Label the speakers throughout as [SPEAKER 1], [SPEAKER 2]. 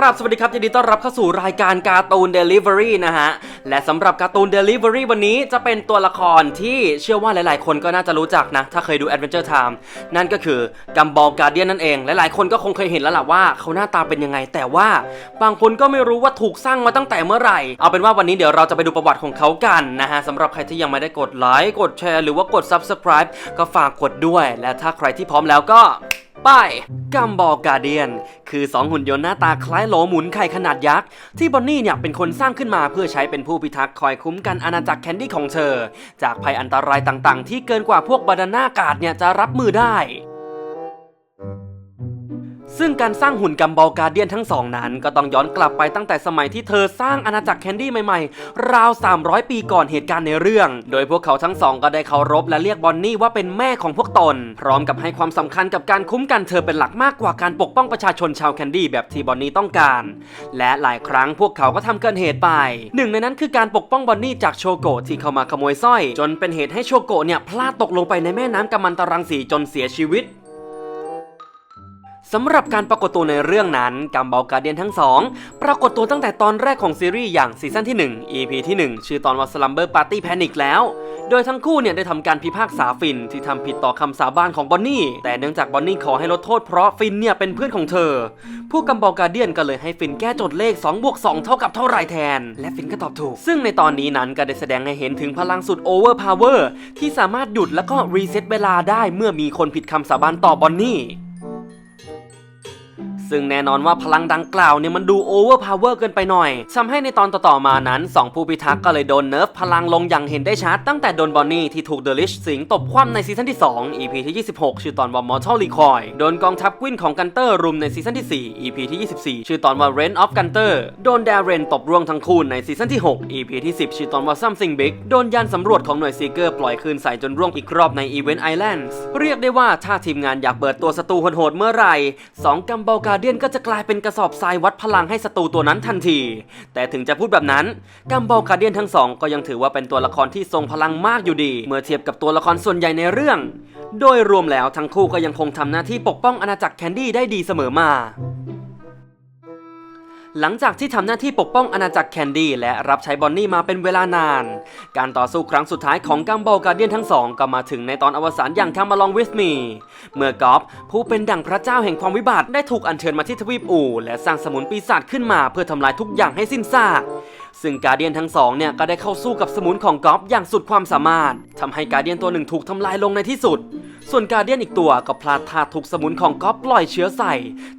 [SPEAKER 1] ครับสวัสดีครับยินดีต้อนรับเข้าสู่รายการการ์ตูนเดลิเวอรี่นะฮะ และสำหรับการ์ตูนเดลิเวอรี่วันนี้จะเป็นตัวละครที่เชื่อว่าหลาย ๆ คนก็น่าจะรู้จักนะ ถ้าเคยดู Adventure Time นั่นก็คือกัมบอลการเดียนนั่นเอง หลาย ๆ คนก็คงเคยเห็นแล้วล่ะว่าเขาหน้าตาเป็นยังไง แต่ว่าบางคนก็ไม่รู้ว่าถูกสร้างมาตั้งแต่เมื่อไหร่ เอาเป็นว่าวันนี้เดี๋ยวเราจะไปดูประวัติของเขากันนะฮะสำหรับใครที่ยังไม่ได้กดไลค์กดแชร์หรือว่ากด Subscribe ก็ฝากกดด้วย และถ้าใครที่พร้อมแล้วก็ไปกัมบอลการเดียน คือ 2 หุ่นยนต์หน้าตาคล้ายโหลหมุนไข่ขนาดยักษ์ ที่บอนนี่เนี่ยเป็นคนสร้างขึ้นมาเพื่อใช้เป็นผู้พิทักษ์คอยคุ้มกันอาณาจักรแคนดี้ของเธอ จากภัยอันตรายต่างๆ ที่เกินกว่าพวกบาดาน่ากาดเนี่ยจะรับมือได้ ซึ่งการสร้างหุ่นกัมบอลการเดียนทั้งสองนั้น ก็ต้องย้อนกลับไปตั้งแต่สมัยที่เธอสร้างอาณาจักรแคนดี้ใหม่ๆ ราว 300 ปีก่อนเหตุการณ์ในเรื่อง โดยพวกเขาทั้งสองก็ได้เคารพและเรียกบอนนี่ว่าเป็นแม่ของพวกตน พร้อมกับให้ความสำคัญกับการคุ้มกันเธอเป็นหลักมากกว่าการปกป้องประชาชนชาวแคนดี้แบบที่บอนนี่ต้องการ และหลายครั้งพวกเขาก็ทำเกินเหตุไป หนึ่งในนั้นคือการปกป้องบอนนี่จากโชโกะที่เข้ามาขโมยสร้อย จนเป็นเหตุให้โชโกะเนี่ยพลาดตกลงไปในแม่น้ำกัมมันตรังสีจนเสียชีวิต สำหรับการปรากฏตัวในเรื่องนั้นกัมบอลการเดียนทั้งสองปรากฏตัวตั้งแต่ตอนแรกของซีรีส์อย่างซีซั่นที่ 1 EP ที่ 1 ชื่อตอนว่า Slumber Party Panic แล้ว โดยทั้งคู่เนี่ยได้ทำการพิพากษาฟินที่ทำผิดต่อคำสาบานของบอนนี่ แต่เนื่องจากบอนนี่ขอให้ลดโทษเพราะฟินเนี่ยเป็นเพื่อนของเธอ ผู้กัมบอลการเดียนก็เลยให้ฟินแก้โจทย์เลข2บวก2เท่ากับเท่าไรแทน และฟินก็ตอบถูก ซึ่งในตอนนี้นั้นก็ได้แสดงให้เห็นถึงพลังสุดโอเวอร์พาวเวอร์ที่สามารถหยุดแล้วก็รีเซ็ตเวลาได้เมื่อมีคนผิดคำสาบานต่อบอนนี่ ซึ่งแน่นอนว่าพลังดังกล่าวเนี่ยมันดูโอเวอร์พาวเวอร์เกินไปหน่อยทำให้ในตอนต่อๆมานั้น 2 ผู้พิทักษ์ก็เลยโดนเนิร์ฟพลังลงอย่างเห็นได้ชัดตั้งแต่โดนบอนนี่ที่ถูกเดลิชสิงตบคว่ำในซีซั่นที่ 2 EP ที่ 26 ชื่อตอนว่ามอร์ทัลรีคอยโดนกองทัพกวินของกันเตอร์รุมในซีซั่นที่ 4 EP ที่ 24 ชื่อตอนว่า Reign of Gunter โดนแดเรนตบร่วงทั้งคู่ในซีซั่นที่ 6 EP ที่ 10 ชื่อตอนว่า Something Big โดนยานสำรวจของหน่วยซีเกอร์ปล่อยคืนใส่จนร่วงอีกรอบใน Event Islands เรียกได้ว่าถ้าทีมงานอยากเปิดตัวศัตรูโหดๆเมื่อไหร่สองกัมบลกาเดียนก็จะกลายเป็นกระสอบทรายวัดพลังให้ศัตรูตัวนั้นทันที แต่ถึงจะพูดแบบนั้นกัมบอลการเดียนทั้งสองก็ยังถือว่าเป็นตัวละครที่ทรงพลังมากอยู่ดี เมื่อเทียบกับตัวละครส่วนใหญ่ในเรื่อง โดยรวมแล้วทั้งคู่ก็ยังคงทำหน้าที่ปกป้องอาณาจักรแคนดี้ได้ดีเสมอมา หลังจากที่ทำหน้าที่ปกป้องอาณาจักรแคนดี้และรับใช้บอนนี่มาเป็นเวลานาน การต่อสู้ครั้งสุดท้ายของกัมโบการเดียนทั้งสองก็มาถึงในตอนอวสานอย่างคำมาลองวิธีเมื่อกอฟผู้เป็นดั่งพระเจ้าแห่งความวิบัติได้ถูกอัญเชิญมาที่ทวีปอู่และสร้างสมุนปีศาจขึ้นมาเพื่อทำลายทุกอย่างให้สิ้นซาก ซึ่งการเดียนทั้งสองเนี่ยก็ได้เข้าสู้กับสมุนของกอฟอย่างสุดความสามารถทำให้การเดียนตัวหนึ่งถูกทำลายลงในที่สุด ส่วนการเดียนอีกตัวก็พลาดท่าถูกสมุนของก๊อฟปล่อยเชื้อใส่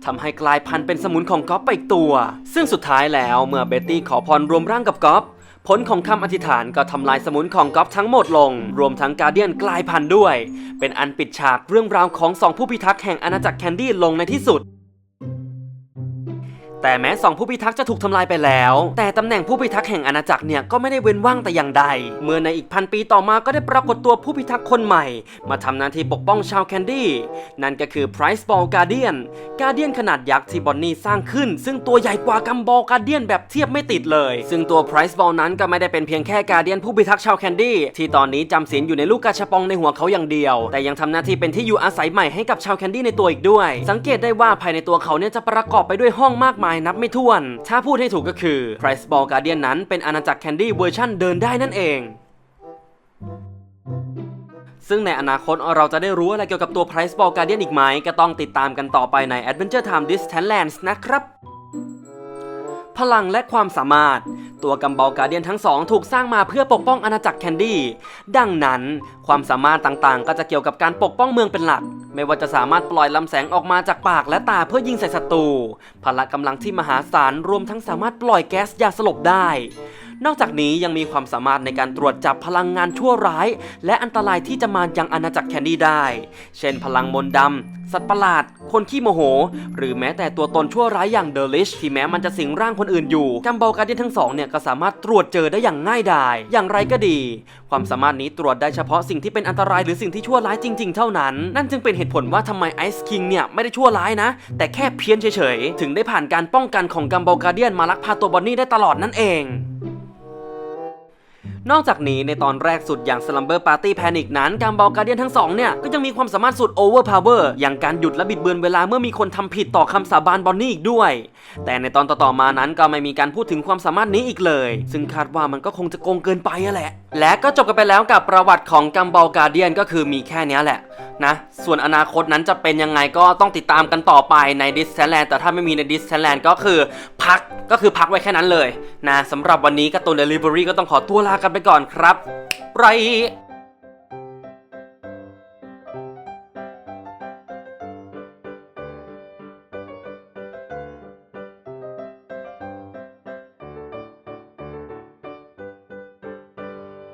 [SPEAKER 1] ทำให้กลายพันธุ์เป็นสมุนของก๊อฟไปอีกตัว ซึ่งสุดท้ายแล้วเมื่อเบตตี้ขอพรรวมร่างกับก๊อฟผลของคำอธิษฐานก็ทำลายสมุนของก๊อฟทั้งหมดลง รวมทั้งการเดียนกลายพันธุ์ด้วย เป็นอันปิดฉากเรื่องราวของสองผู้พิทักษ์แห่งอาณาจักรแคนดี้ลงในที่สุด แต่แม้สองผู้พิทักษ์จะถูกทำลายไปแล้ว แต่ตำแหน่งผู้พิทักษ์แห่งอาณาจักรเนี่ยก็ไม่ได้เว้นว่างแต่อย่างใด เมื่อในอีกพันปีต่อมาก็ได้ปรากฏตัวผู้พิทักษ์คนใหม่ มาทำหน้าที่ปกป้องชาวแคนดี้ นั่นก็คือ Price Ball Guardian Guardian ขนาดยักษ์ที่บอนนี่สร้างขึ้น ซึ่งตัวใหญ่กว่ากัมบอล Guardian แบบเทียบไม่ติดเลย ซึ่งตัว Price Ball นั้นก็ไม่ได้เป็นเพียงแค่ Guardian ผู้พิทักษ์ชาวแคนดี้ที่ตอนนี้จำศีลอยู่ในลูกกาชาปองในหัวเขาอย่างเดียว แต่ยังทำหน้าที่เป็นที่อยู่อาศัยใหม่ให้กับชาวแคนดี้ในตัวอีกด้วย สังเกตได้ว่าภายในตัวเขาเนี่ยจะประกอบไปด้วยห้องมากมายนับไม่ถ้วน ถ้าพูดให้ถูกก็คือ Price Ball Guardian นั้นเป็นอาณาจักรแคนดี้เวอร์ชันเดินได้นั่นเอง ซึ่งในอนาคตเราจะได้รู้อะไรเกี่ยวกับตัว Price Ball Guardian อีกไหม ก็ต้องติดตามกันต่อไปใน Adventure Time Distant Lands นะครับ พลังและความสามารถ ตัวกัมบอลการเดียนทั้งสองถูกสร้างมาเพื่อปกป้องอาณาจักรแคนดี้ ดังนั้นความสามารถต่างๆ ก็จะเกี่ยวกับการปกป้องเมืองเป็นหลัก ไม่ว่าจะสามารถปล่อยลำแสงออกมาจากปากและตาเพื่อยิงใส่ศัตรู พละกำลังที่มหาศาลรวมทั้งสามารถปล่อยแก๊สยาสลบได้ นอกจากนี้ยังมีความสามารถในการตรวจจับพลังงานชั่วร้าย และอันตรายที่จะมายังอาณาจักรแคนดี้ได้ เช่น พลังมนต์ดำ สัตว์ประหลาด คนขี้โมโห หรือแม้แต่ตัวตนชั่วร้ายอย่างเดลิชที่แม้มันจะสิงร่างคนอื่นอยู่กัมบลการ์เดียนทั้งสองเนี่ยก็สามารถตรวจเจอได้อย่างง่ายดาย อย่างไรก็ดี ความสามารถนี้ตรวจได้เฉพาะสิ่งที่เป็นอันตรายหรือสิ่งที่ชั่วร้ายจริง ๆ เท่านั้น นั่นจึงเป็นเหตุผลว่าทำไมไอซ์คิงเนี่ยไม่ได้ชั่วร้ายนะ แต่แค่เพี้ยนเฉยๆ ถึงได้ผ่านการป้องกันของกัมบลการ์เดียนมาลักพาตัวบอนนี่ได้ตลอดนั่นเอง นอกจากนี้ในตอนแรกสุดอย่าง Slumber Party Panic นั้นการบอลการเดียนทั้งสองเนี่ย ก็ยังมีความสามารถสุด Overpower อย่างการหยุดและบิดเบือนเวลาเมื่อมีคนทำผิดต่อคำสาบานบอนนี่อีกด้วย แต่ในตอนต่อๆมานั้นก็ไม่มีการพูดถึงความสามารถนี้อีกเลย ซึ่งคาดว่ามันก็คงจะโกงเกินไปอะแหละ และก็จบกันไปแล้วกับประวัติของกัมบอลการเดียนก็คือมีแค่นี้แหละนะส่วนอนาคตนั้นจะเป็นยังไงก็ต้องติดตามกันต่อไปในดิสแ a แลนแต่ถ้าไม่มีในดิสแ a แลนก็คือพักก็คือพักไว้แค่นั้นเลยนะสำหรับวันนี้การ์ตูนเดลิเวอรี่ก็ต้องขอตัวลากันไปก่อนครับไร